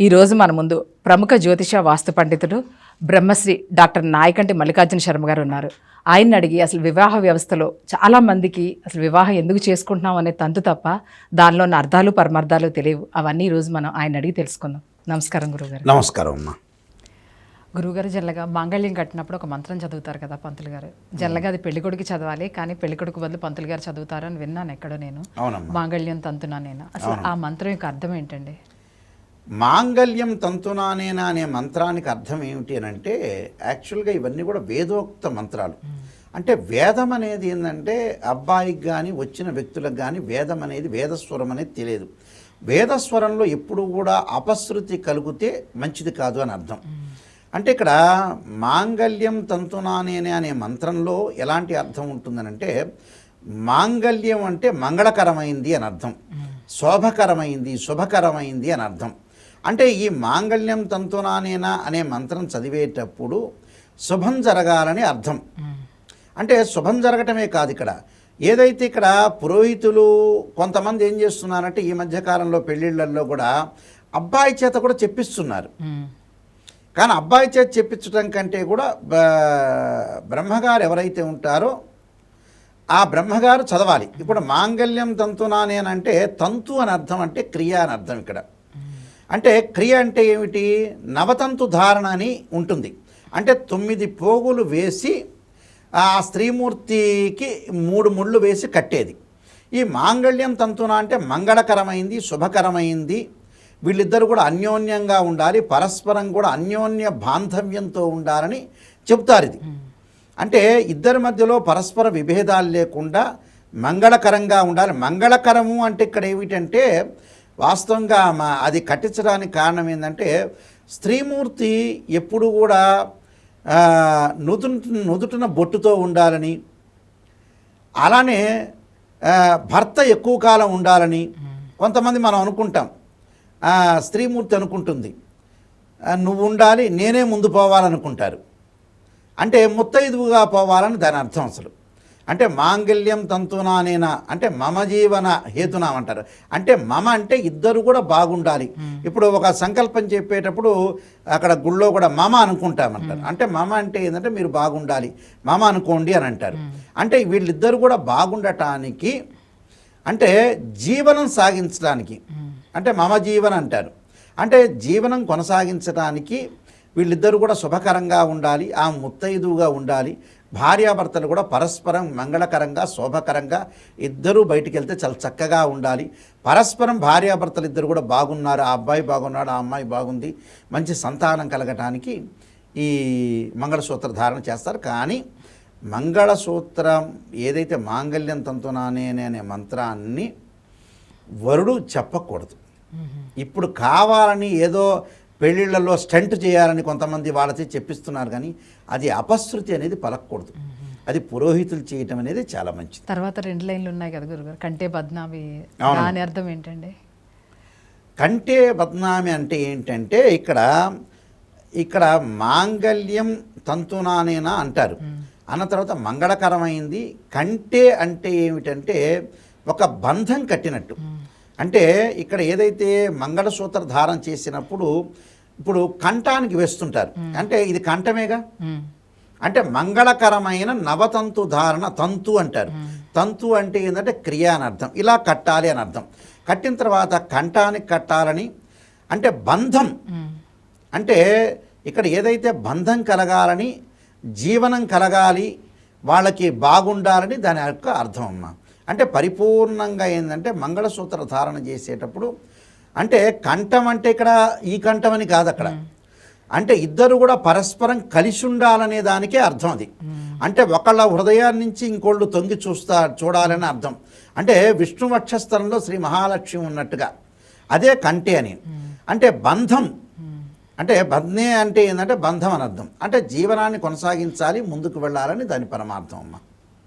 ఈరోజు మన ముందు ప్రముఖ జ్యోతిష వాస్తు పండితుడు బ్రహ్మశ్రీ డాక్టర్ నాయకంటి మల్లికార్జున శర్మ గారు ఉన్నారు. ఆయన్ని అడిగి అసలు వివాహ వ్యవస్థలో చాలా మందికి అసలు వివాహం ఎందుకు చేసుకుంటున్నాం అనే తంతు తప్ప దానిలో ఉన్న అర్థాలు పరమార్థాలు తెలియవు. అవన్నీ ఈరోజు మనం ఆయన అడిగి తెలుసుకుందాం. నమస్కారం గురుగారు నమస్కారం అమ్మా. గురుగారు జల్లగా మాంగళ్యం కట్టినప్పుడు ఒక మంత్రం చదువుతారు కదా పంతులు గారు. జల్లగా అది పెళ్ళికొడుకు చదవాలి కానీ పెళ్ళికొడుకు బదులు పంతులు గారు చదువుతారు అని విన్నాను ఎక్కడో నేను. అవునమ్మా. మాంగళ్యం తంతునా నేను. అసలు ఆ మంత్రం యొక్క అర్థం ఏంటండి? మాంగళ్యం తంతునానేనా అనే మంత్రానికి అర్థం ఏమిటి అని అంటే యాక్చువల్గా ఇవన్నీ కూడా వేదోక్త మంత్రాలు. అంటే వేదం అనేది ఏంటంటే అబ్బాయికి కానీ వచ్చిన వ్యక్తులకు కానీ వేదం అనేది వేదస్వరం అనేది తెలియదు. వేదస్వరంలో ఎప్పుడు కూడా అపశృతి కలిగితే మంచిది కాదు అని అర్థం. అంటే ఇక్కడ మాంగళ్యం తంతునానేనే అనే మంత్రంలో ఎలాంటి అర్థం ఉంటుందనంటే మాంగళ్యం అంటే మంగళకరమైంది అని అర్థం. శోభకరమైంది శుభకరమైంది అని అర్థం. అంటే ఈ మాంగళ్యం తంతునానేనా అనే మంత్రం చదివేటప్పుడు శుభం జరగాలని అర్థం. అంటే శుభం జరగటమే కాదు ఇక్కడ. ఏదైతే ఇక్కడ పురోహితులు కొంతమంది ఏం చేస్తున్నారంటే ఈ మధ్యకాలంలో పెళ్ళిళ్ళల్లో కూడా అబ్బాయి చేత కూడా చెప్పిస్తున్నారు. కానీ అబ్బాయి చేత చెప్పించడం కంటే కూడా బ్రహ్మగారు ఎవరైతే ఉంటారో ఆ బ్రహ్మగారు చదవాలి. ఇప్పుడు మాంగళ్యం తంతునానేనంటే తంతు అని అర్థం అంటే క్రియ అని అర్థం ఇక్కడ. అంటే క్రియ అంటే ఏమిటి? నవతంతు ధారణ అని ఉంటుంది. అంటే తొమ్మిది పోగులు వేసి ఆ స్త్రీమూర్తికి మూడు ముళ్ళు వేసి కట్టేది. ఈ మాంగళ్యం తంతున అంటే మంగళకరమైంది శుభకరమైంది. వీళ్ళిద్దరు కూడా అన్యోన్యంగా ఉండాలి పరస్పరం కూడా అన్యోన్య బాంధవ్యంతో ఉండాలని చెప్తారు ఇది. అంటే ఇద్దరి మధ్యలో పరస్పర విభేదాలు లేకుండా మంగళకరంగా ఉండాలి. మంగళకరము అంటే ఇక్కడ ఏమిటంటే వాస్తవంగా మా అది కట్టించడానికి కారణం ఏంటంటే స్త్రీమూర్తి ఎప్పుడు కూడా నుదు నుదుటిన బొట్టుతో ఉండాలని అలానే భర్త ఎక్కువ కాలం ఉండాలని కొంతమంది మనం అనుకుంటాం. స్త్రీమూర్తి అనుకుంటుంది. నువ్వు ఉండాలి నేనే ముందు పోవాలనుకుంటారు. అంటే ముత్తైదువుగా పోవాలని దాని అర్థం అసలు. అంటే మాంగళ్యం తంతునానేనా అంటే మమ జీవన హేతునా అంటారు అంటే మమ అంటే ఇద్దరు కూడా బాగుండాలి. ఇప్పుడు ఒక సంకల్పం చెప్పేటప్పుడు అక్కడ గుళ్ళో కూడా మమ అనుకుంటామంటారు. అంటే మమ అంటే ఏంటంటే మీరు బాగుండాలి. మమ అనుకోండి అని అంటారు. అంటే వీళ్ళిద్దరు కూడా బాగుండటానికి అంటే జీవనం సాగించడానికి అంటే మమ జీవన అంటారు. అంటే జీవనం కొనసాగించడానికి వీళ్ళిద్దరూ కూడా శుభకరంగా ఉండాలి. ఆ ముత్తైదువుగా ఉండాలి. భార్యాభర్తలు కూడా పరస్పరం మంగళకరంగా శోభకరంగా ఇద్దరూ బయటికి వెళ్తే చాలా చక్కగా ఉండాలి. పరస్పరం భార్యాభర్తలు ఇద్దరు కూడా బాగున్నారు. ఆ అబ్బాయి బాగున్నాడు ఆ అమ్మాయి బాగుంది. మంచి సంతానం కలగటానికి ఈ మంగళసూత్ర ధారణ చేస్తారు. కానీ మంగళసూత్రం ఏదైతే మాంగళ్యం తంతునానే అనే మంత్రాన్ని వరుడు చెప్పకూడదు. ఇప్పుడు కావాలని ఏదో పెళ్ళిళ్ళలో స్టంట్ చేయాలని కొంతమంది వాళ్ళతో చెప్పిస్తున్నారు కానీ అది అపశృతి అనేది పలకూడదు అది పురోహితులు చేయటం అనేది చాలా మంచిది. తర్వాత రెండు లైన్లు ఉన్నాయి కదా గురుగారు. కంటే బద్నామి. దాని అర్థం ఏంటండి? కంటే బద్నామి అంటే ఏంటంటే ఇక్కడ ఇక్కడ మాంగళ్యం తంతునానేనా అంటారు. అన్న తర్వాత మంగళకరమైంది. కంటే అంటే ఏమిటంటే ఒక బంధం కట్టినట్టు. అంటే ఇక్కడ ఏదైతే మంగళసూత్ర ధారణ చేసినప్పుడు ఇప్పుడు కంఠానికి వేస్తుంటారు. అంటే ఇది కంఠమేగా. అంటే మంగళకరమైన నవతంతు ధారణ తంతు అంటారు. తంతు అంటే ఏంటంటే క్రియ అని అర్థం. ఇలా కట్టాలి అని అర్థం. కట్టిన తర్వాత కంఠానికి కట్టాలని అంటే బంధం. అంటే ఇక్కడ ఏదైతే బంధం కలగాలని జీవనం కలగాలి వాళ్ళకి బాగుండాలని దాని యొక్క అర్థం అమ్మ. అంటే పరిపూర్ణంగా ఏంటంటే మంగళసూత్ర ధారణ చేసేటప్పుడు అంటే కంఠం అంటే ఇక్కడ ఈ కంఠం అని కాదు అక్కడ. అంటే ఇద్దరు కూడా పరస్పరం కలిసి ఉండాలనే దానికే అర్థం అది. అంటే ఒకళ్ళ హృదయాన్ని నుంచి ఇంకోళ్ళు తొంగి చూస్తా చూడాలని అర్థం. అంటే విష్ణు వక్షస్థలంలో శ్రీ మహాలక్ష్మి ఉన్నట్టుగా. అదే కంటే అని. అంటే బంధం. అంటే బంధే అంటే ఏంటంటే బంధం అని అర్థం. అంటే జీవనాన్ని కొనసాగించాలి ముందుకు వెళ్ళాలని దాని పరమార్థం అమ్మ.